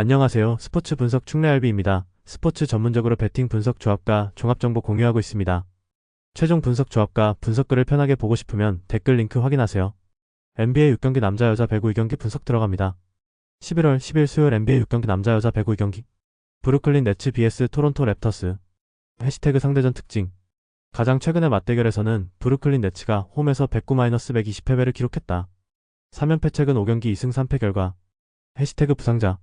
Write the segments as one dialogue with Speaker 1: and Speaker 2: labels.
Speaker 1: 안녕하세요. 스포츠 분석 충래알비입니다. 스포츠 전문적으로 배팅 분석 조합과 종합정보 공유하고 있습니다. 최종 분석 조합과 분석글을 편하게 보고 싶으면 댓글 링크 확인하세요. NBA 6경기 남자 여자 배구 2경기 분석 들어갑니다. 11월 10일 수요일 NBA 6경기 남자 여자 배구 2경기 브루클린 네츠 vs 토론토 랩터스 해시태그 상대전 특징 가장 최근의 맞대결에서는 브루클린 네츠가 홈에서 109-120패배를 기록했다. 3연패 최근 5경기 2승 3패 결과 해시태그 부상자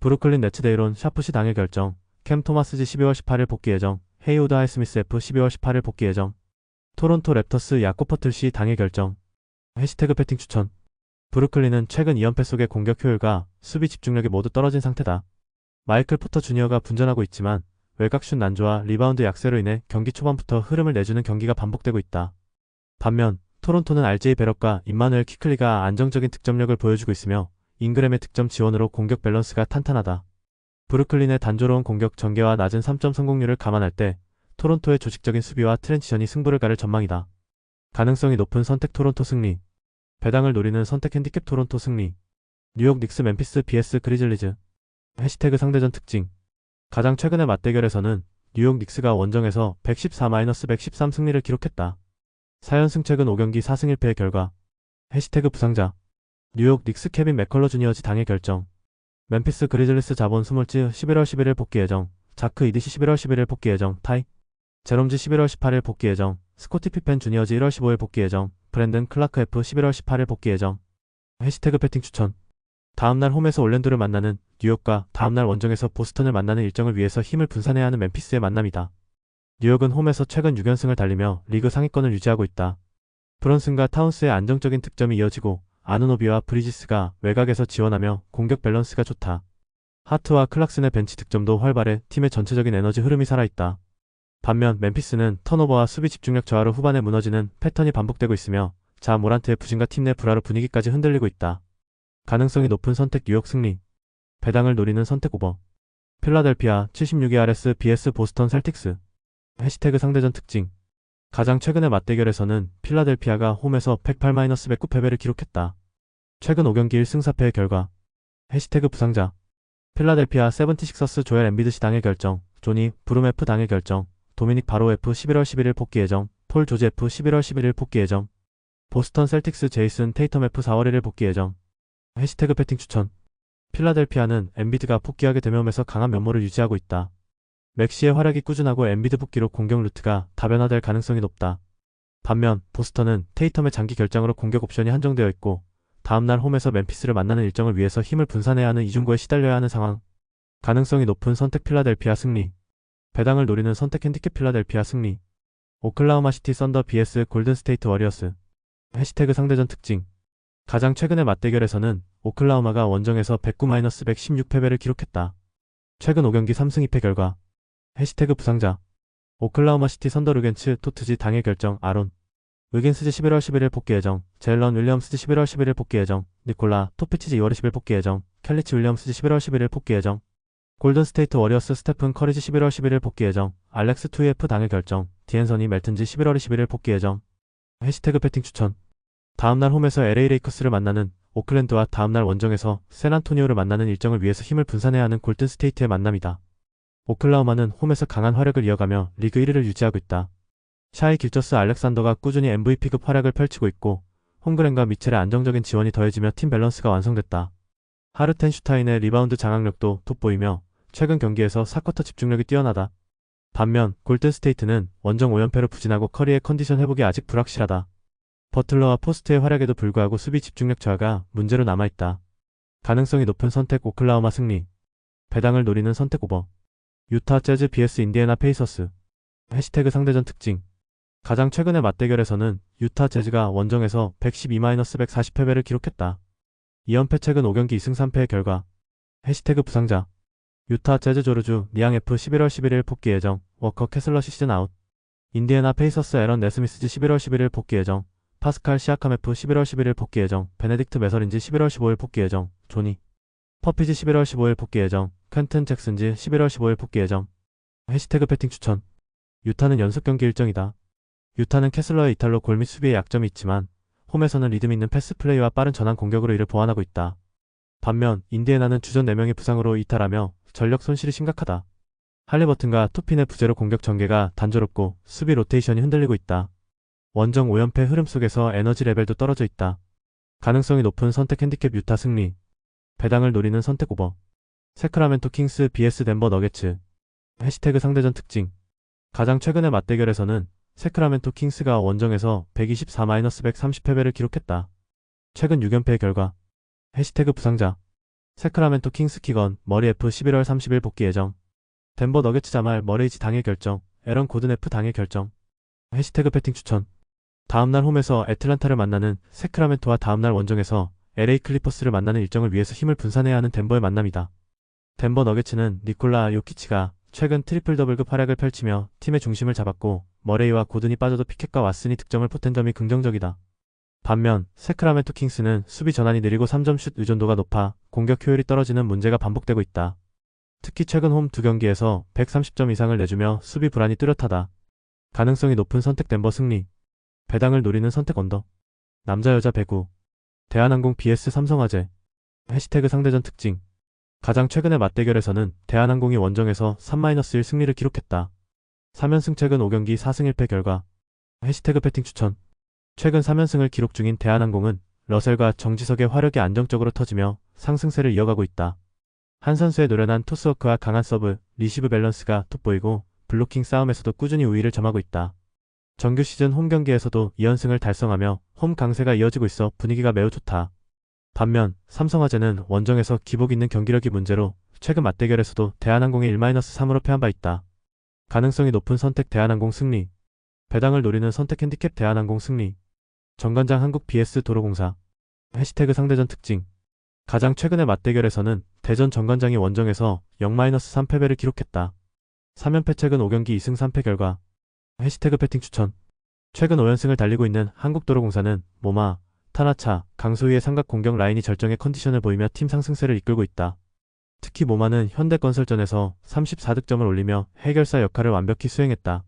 Speaker 1: 브루클린 네츠 데이론 샤프시 당일 결정. 캠 토마스지 12월 18일 복귀 예정. 헤이오드 하이스미스 F 12월 18일 복귀 예정. 토론토 랩터스 야코 퍼틀시 당일 결정. 해시태그 패팅 추천. 브루클린은 최근 2연패 속의 공격 효율과 수비 집중력이 모두 떨어진 상태다. 마이클 포터 주니어가 분전하고 있지만 외곽슛 난조와 리바운드 약세로 인해 경기 초반부터 흐름을 내주는 경기가 반복되고 있다. 반면 토론토는 RJ 베럭과 임마누엘 키클리가 안정적인 득점력을 보여주고 있으며 잉그램의 득점 지원으로 공격 밸런스가 탄탄하다. 브루클린의 단조로운 공격 전개와 낮은 3점 성공률을 감안할 때 토론토의 조직적인 수비와 트랜지션이 승부를 가를 전망이다. 가능성이 높은 선택 토론토 승리 배당을 노리는 선택 핸디캡 토론토 승리 뉴욕 닉스 멤피스 BS 그리즐리즈 해시태그 상대전 특징 가장 최근의 맞대결에서는 뉴욕 닉스가 원정에서 114-113 승리를 기록했다. 4연승 최근 5경기 4승 1패의 결과 해시태그 부상자 뉴욕 닉스 케빈 맥컬러 주니어지 당일 결정. 멤피스 그리즐리스 자본 스몰츠 11월 11일 복귀 예정. 자크 이디시 11월 11일 복귀 예정. 타이 제롬지 11월 18일 복귀 예정. 스코티 피펜 주니어지 1월 15일 복귀 예정. 브랜든 클라크 F 11월 18일 복귀 예정. 해시태그 패팅 추천. 다음날 홈에서 올랜도를 만나는 뉴욕과 다음날 원정에서 보스턴을 만나는 일정을 위해서 힘을 분산해야 하는 멤피스의 만남이다. 뉴욕은 홈에서 최근 6연승을 달리며 리그 상위권을 유지하고 있다. 브런슨과 타운스의 안정적인 득점이 이어지고 아누노비와 브리지스가 외곽에서 지원하며 공격 밸런스가 좋다. 하트와 클락슨의 벤치 득점도 활발해 팀의 전체적인 에너지 흐름이 살아있다. 반면 멤피스는 턴오버와 수비 집중력 저하로 후반에 무너지는 패턴이 반복되고 있으며 자 모란트의 부진과 팀 내 불화로 분위기까지 흔들리고 있다. 가능성이 높은 선택 뉴욕 승리 배당을 노리는 선택 오버 필라델피아 76ERS BS 보스턴 셀틱스 해시태그 상대전 특징 가장 최근의 맞대결에서는 필라델피아가 홈에서 108-109 패배를 기록했다. 최근 5경기 1승 4패의 결과 해시태그 부상자 필라델피아 세븐티식서스 조엘 엠비드 시 당일 결정 조니 F 당일 결정 도미닉 바로 F 11월 11일 복귀 예정 폴 조지 F 11월 11일 복귀 예정 보스턴 셀틱스 제이슨 테이텀 F 4월 1일 복귀 예정 해시태그 패팅 추천 필라델피아는 엠비드가 복귀하게 되면서 강한 면모를 유지하고 있다. 맥시의 활약이 꾸준하고 엠비드 복귀로 공격 루트가 다변화될 가능성이 높다. 반면 보스턴은 테이텀의 장기 결장으로 공격 옵션이 한정되어 있고 다음날 홈에서 멤피스를 만나는 일정을 위해서 힘을 분산해야 하는 이중고에 시달려야 하는 상황. 가능성이 높은 선택 필라델피아 승리. 배당을 노리는 선택 핸디캡 필라델피아 승리. 오클라호마 시티 썬더 BS 골든 스테이트 워리어스. 해시태그 상대전 특징. 가장 최근의 맞대결에서는 오클라호마가 원정에서 109-116 패배를 기록했다. 최근 5경기 3승 2패 결과 해시태그 부상자 오클라호마 시티 선더루겐츠 토트지 당일 결정 아론 위긴스지 11월 11일 복귀 예정 제일런 윌리엄스지 11월 11일 복귀 예정 니콜라 토피치지 2월 20일 복귀 예정 켈리치 윌리엄스지 11월 11일 복귀 예정 골든 스테이트 워리어스 스테픈 커리지 11월 11일 복귀 예정 알렉스 2F 당일 결정 디앤선이 멜튼지 11월 21일 복귀 예정 해시태그 패팅 추천 다음날 홈에서 LA 레이커스를 만나는 오클랜드와 다음날 원정에서 샌안토니오를 만나는 일정을 위해서 힘을 분산해야 하는 골든 스테이트의 만남이다. 오클라호마는 홈에서 강한 활약을 이어가며 리그 1위를 유지하고 있다. 샤이 길저스 알렉산더가 꾸준히 MVP급 활약을 펼치고 있고 홈그랜과 미첼의 안정적인 지원이 더해지며 팀 밸런스가 완성됐다. 하르텐 슈타인의 리바운드 장악력도 돋보이며 최근 경기에서 사쿼터 집중력이 뛰어나다. 반면 골든스테이트는 원정 5연패로 부진하고 커리의 컨디션 회복이 아직 불확실하다. 버틀러와 포스트의 활약에도 불구하고 수비 집중력 저하가 문제로 남아있다. 가능성이 높은 선택 오클라호마 승리. 배당을 노리는 선택 오버. 유타 재즈 vs 인디애나 페이서스. 해시태그 상대전 특징. 가장 최근의 맞대결에서는 유타 재즈가 원정에서 112-140 패배를 기록했다. 2연패 최근 5경기 2승 3패의 결과. 해시태그 부상자. 유타 재즈 조르주 니앙 F 11월 11일 복귀 예정. 워커 캐슬러 시즌 아웃. 인디애나 페이서스 에런 네스미스지 11월 11일 복귀 예정. 파스칼 시아캄 F 11월 11일 복귀 예정. 베네딕트 메서린지 11월 15일 복귀 예정. 조니. 퍼피지 11월 15일 복귀 예정. 켄튼 잭슨지 11월 15일 복귀 예정. 해시태그 패팅 추천. 유타는 연속 경기 일정이다. 유타는 캐슬러의 이탈로 골및 수비에 약점이 있지만 홈에서는 리듬 있는 패스 플레이와 빠른 전환 공격으로 이를 보완하고 있다. 반면 인디애나는 주전 4명이 부상으로 이탈하며 전력 손실이 심각하다. 할리버튼과 투핀의 부재로 공격 전개가 단조롭고 수비 로테이션이 흔들리고 있다. 원정 5연패 흐름 속에서 에너지 레벨도 떨어져 있다. 가능성이 높은 선택 핸디캡 유타 승리. 배당을 노리는 선택 오버. 세크라멘토 킹스 BS 덴버 너게츠. 해시태그 상대전 특징. 가장 최근의 맞대결에서는 세크라멘토 킹스가 원정에서 124-130패배를 기록했다. 최근 6연패의 결과. 해시태그 부상자. 세크라멘토 킹스 키건 머리 F 11월 30일 복귀 예정. 덴버 너게츠 자말 머레이지 당일 결정. 에런 고든 F 당일 결정. 해시태그 패팅 추천. 다음날 홈에서 애틀란타를 만나는 세크라멘토와 다음날 원정에서 LA 클리퍼스를 만나는 일정을 위해서 힘을 분산해야 하는 덴버의 만남이다. 덴버 너게츠는 니콜라 요키치가 최근 트리플 더블급 활약을 펼치며 팀의 중심을 잡았고 머레이와 고든이 빠져도 피켓과 왓슨이 득점을 포텐 점이 긍정적이다. 반면 세크라멘토 킹스는 수비 전환이 느리고 3점 슛 의존도가 높아 공격 효율이 떨어지는 문제가 반복되고 있다. 특히 최근 홈 두 경기에서 130점 이상을 내주며 수비 불안이 뚜렷하다. 가능성이 높은 선택 덴버 승리. 배당을 노리는 선택 언더. 남자 여자 배구. 대한항공 BS 삼성화재. 해시태그 상대전 특징. 가장 최근의 맞대결에서는 대한항공이 원정에서 3-1 승리를 기록했다. 3연승 최근 5경기 4승 1패 결과. 해시태그 패팅 추천. 최근 3연승을 기록 중인 대한항공은 러셀과 정지석의 화력이 안정적으로 터지며 상승세를 이어가고 있다. 한 선수의 노련한 토스워크와 강한 서브, 리시브 밸런스가 돋보이고 블로킹 싸움에서도 꾸준히 우위를 점하고 있다. 정규 시즌 홈 경기에서도 2연승을 달성하며 홈 강세가 이어지고 있어 분위기가 매우 좋다. 반면 삼성화재는 원정에서 기복 있는 경기력이 문제로 최근 맞대결에서도 대한항공이 1-3으로 패한 바 있다. 가능성이 높은 선택 대한항공 승리. 배당을 노리는 선택 핸디캡 대한항공 승리. 정관장 한국 BS 도로공사. 해시태그 상대전 특징. 가장 최근의 맞대결에서는 대전 정관장이 원정에서 0-3 패배를 기록했다. 3연패 최근 5경기 2승 3패 결과. 해시태그 패팅 추천. 최근 5연승을 달리고 있는 한국도로공사는 모마, 타나차, 강소희의 삼각 공격 라인이 절정의 컨디션을 보이며 팀 상승세를 이끌고 있다. 특히 모마는 현대건설전에서 34득점을 올리며 해결사 역할을 완벽히 수행했다.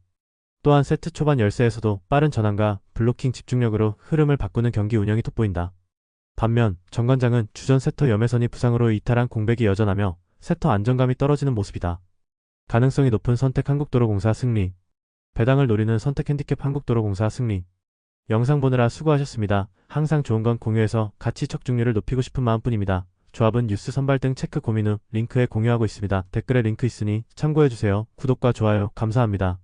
Speaker 1: 또한 세트 초반 열세에서도 빠른 전환과 블로킹 집중력으로 흐름을 바꾸는 경기 운영이 돋보인다. 반면 정관장은 주전 세터 염혜선이 부상으로 이탈한 공백이 여전하며 세터 안정감이 떨어지는 모습이다. 가능성이 높은 선택 한국도로공사 승리. 배당을 노리는 선택 핸디캡 한국도로공사 승리. 영상 보느라 수고하셨습니다. 항상 좋은 건 공유해서 가치 척중률을 높이고 싶은 마음뿐입니다. 조합은 뉴스 선발 등 체크 고민 후 링크에 공유하고 있습니다. 댓글에 링크 있으니 참고해주세요. 구독과 좋아요 감사합니다.